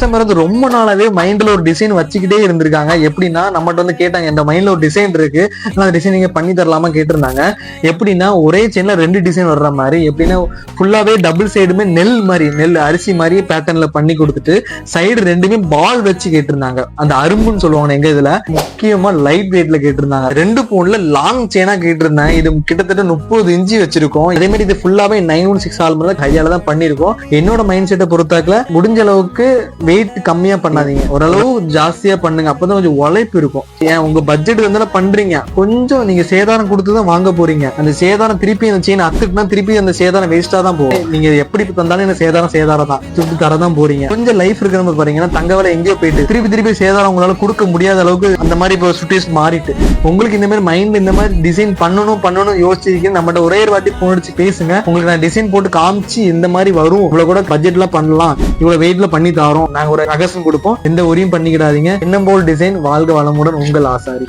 Customer வந்து ரொம்ப நாளாவே மைண்ட்ல ஒரு டிசைன் வச்சுக்கிட்டே இருந்திருக்காங்க. எப்படின்னா நம்மகிட்ட வந்து கேட்டாங்க இந்த மைண்ட்ல ஒரு டிசைன் இருக்கு. அந்த டிசைன் நீங்க பண்ணி தரலாமா? கேட்டிருந்தாங்க. எப்படின்னா ஒரே செயின்ல ரெண்டு டிசைன் வர்ற மாதிரி எப்படின்னா ஃபுல்லாவே டபுள் சைடுமே நெல் மாதிரி நெல் அரிசி மாதிரி பேட்டர்ன்ல பண்ணி கொடுத்துட்டு சைடு ரெண்டுமே பால் வச்சு கேட்டிருந்தாங்க. அந்த அரும்புன்னு சொல்லுவாங்க எங்க இதுல? முக்கியமா லைட் வெயிட்ல கேட்டிருந்தாங்க. ரெண்டு பவுன்ல லாங் செயினா கேட்டிருந்தேன். இது கிட்டத்தட்ட முப்பது இன்ச்சு வச்சிருக்கோம். அதே மாதிரி இது ஃபுல்லாவே நைன் ஒன் சிக்ஸ் ஆல்மர் கையால தான் பண்ணிருக்கோம் என்னோட மைண்ட் செட்டை பொறுத்தாக்குல முடிஞ்ச அளவுக்கு வெயிட் கம்மியா பண்ணாதீங்க. ஓரளவு ஜாஸ்தியா பண்ணுங்க. அப்பதான் கொஞ்சம் உழைப்பு இருக்கும். ஏன் உங்க பட்ஜெட் வந்து பண்றீங்க. கொஞ்சம் நீங்க சேதாரம் கொடுத்துதான் வாங்க போறீங்க. அந்த சேதாரம் திருப்பி அந்த செயின் அத்துட்டுனா திருப்பி அந்த சேதாரம் வேஸ்டா தான் போகும். நீங்க எப்படி தந்தாலும் இந்த சேதாரம் சேதாரம் தான் திருப்பி தர தான் போறீங்க. கொஞ்சம் லைஃப் இருக்கிற மாதிரி பாத்தீங்கன்னா தங்க வேலை எங்கேயோ போயிட்டு. திருப்பி திருப்பி சேதாரம் உங்களால கொடுக்க முடியாத அளவுக்கு அந்த மாதிரி இப்போ சுட்டிஸ் மாறிட்டு. உங்களுக்கு இந்த மாதிரி மைண்ட் இந்த மாதிரி டிசைன் பண்ணணும் பண்ணணும் யோசிச்சிருக்கீங்க. நம்மகிட்ட ஒரே ஒரு வாட்டி போன் அடிச்சு பேசுங்க. உங்களுக்கு நான் டிசைன் போட்டு காமிச்சு இந்த மாதிரி வரும். இவ்வளவு கூட பட்ஜெட்லாம் பண்ணலாம். இவ்வளவு வெயிட்ல பண்ணி தரோம். நாங்க ஒரு ரகசியம் கொடுப்போம். எந்த ஒரியும் பண்ணிக்கிடாதீங்க. என்ன போல் டிசைன் வாழ்க வளமுடன் உங்கள் ஆசாரி.